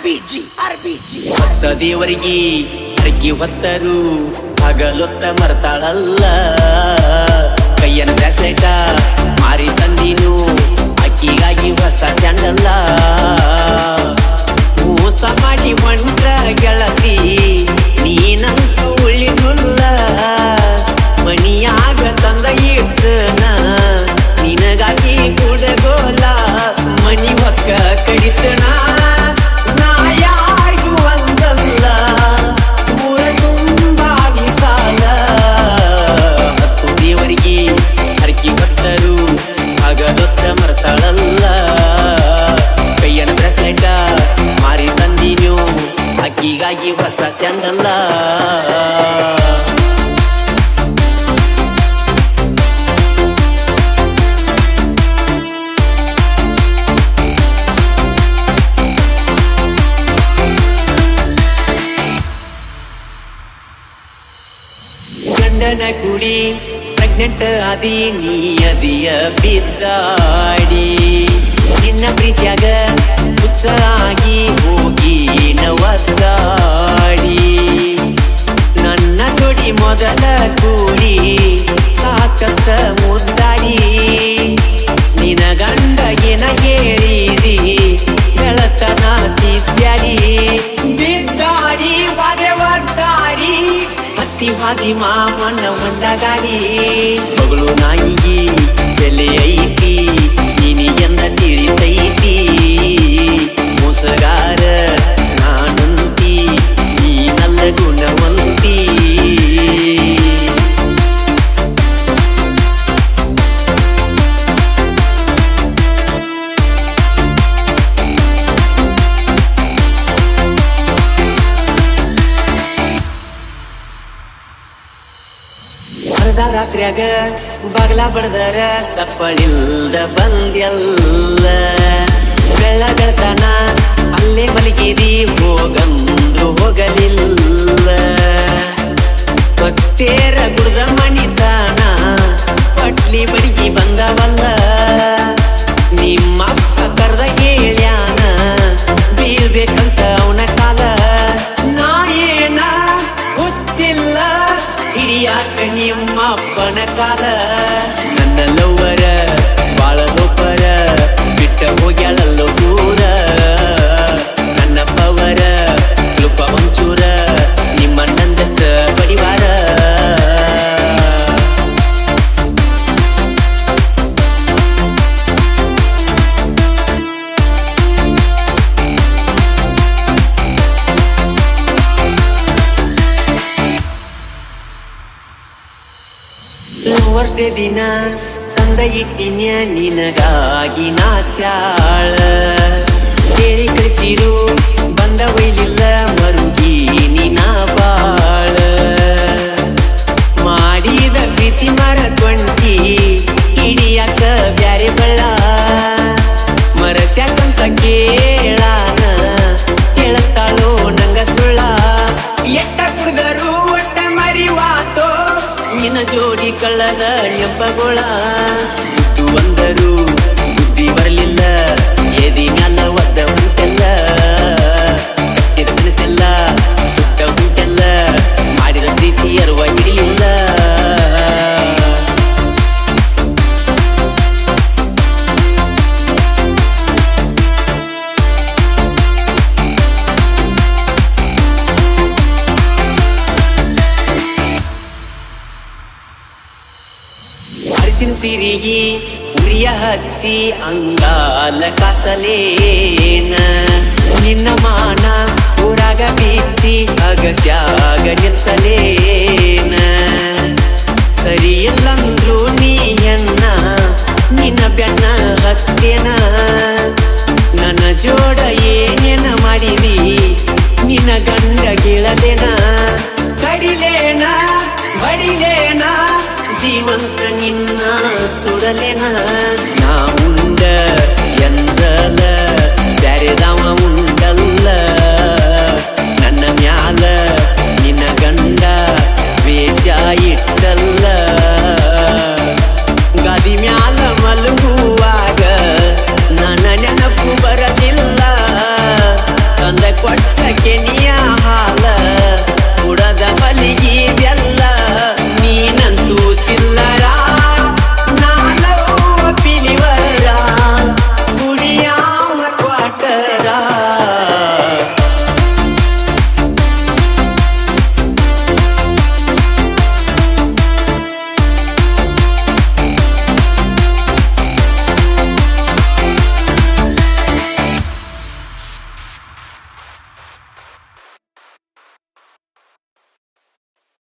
ಆರ್ಬಿಜಿ ಆರ್ಬಿಜಿ ಹೊತ್ತ ದೇವರಿಗೆ ಅರ್ಗಿ ಹೊತ್ತರು ಹಗಲೊತ್ತ ಮರ್ತಾಳಲ್ಲ. ಕೈಯನ್ನು ಬ್ರಾಸ್ಲೆಟ ಮಾರಿ ತಂದಿನೂ. ಅಕ್ಕಿಗಾಗಿ ಹೊಸ ಸ್ಯಾಂಗಲ್ಲ ಗಂಡನ ಕುಡಿ ಪ್ರೆಗ್ನೆಂಟ್ ಅದಿ ನೀ ಅದಿಯ ಬಿದ್ದಾಡಿ. ನಿನ್ನ ಪ್ರೀತಿಯಾಗ ಹುಚ್ಚ ಆಗಿ ಹೋಗಿ ಒತ್ತಾಡಿ ನನ್ನ ಜೋಡಿ ಮೊದಲ ಕೂಡಿ, ಸಾಕಷ್ಟ ಮುದ್ದಾಡಿ. ನಿನ ಗಂಡ ಏನ ಹೇಳಿದಿ, ಬೆಳತನ ತಿದ್ದಾಡಿ. ಬಿದ್ದಾಡಿ ಒದ್ದಾಡಿ ಹತ್ತಿ ಹಾದಿ ಮಾಮನ ಹೊಂಡಗಾಡಿ. ಅರ್ಧ ಬಗಲ ಬಡದರ ಸಪ್ಪಳಿಲ್ದ ಬಂದ್ಯಲ್ಲ. ಬೆಳ್ಳ ನಿಮ್ಮಪ್ಪನ ಕಾಲ ನನ್ನ ಲವ್ವರ ಡೇ ದಿನ ತಂದ ಇಟ್ಟಿನ್ಯ ನಿನಗಾಗಿ ನಾಚಾಳ ಕೇಳಿ ಕಳಿಸಿರು ಬಂದ ಒಯ್ಲಿಲ್ಲ ಮರುಗಿ ನಿನ ಬಾಳ. ಮಾಡಿದ ಪ್ರೀತಿ ಮರಕೊಂಡಿ ಜೋಡಿ ಕಳ್ಳದ ಅರಿಸಿನ ಸಿರಿಗಿ ಉರಿಯ ಹಚ್ಚಿ ಅಂಗಾಲ ಕಸಲೇನ. ನಿನ್ನ ಮಾನ ಊರಾಗ ಬಿಚ್ಚಿ ಅಗಸ್ಯಾಗ ನಿಲ್ಸಲೇನ ನಾ ಉಂಡ ಎಂಜಲ ಬ್ಯಾರೆದವ ಉಂಡಲ್ಲ. ನನ್ನ ಮ್ಯಾಲ ಇಟ್ಟಲ್ಲ.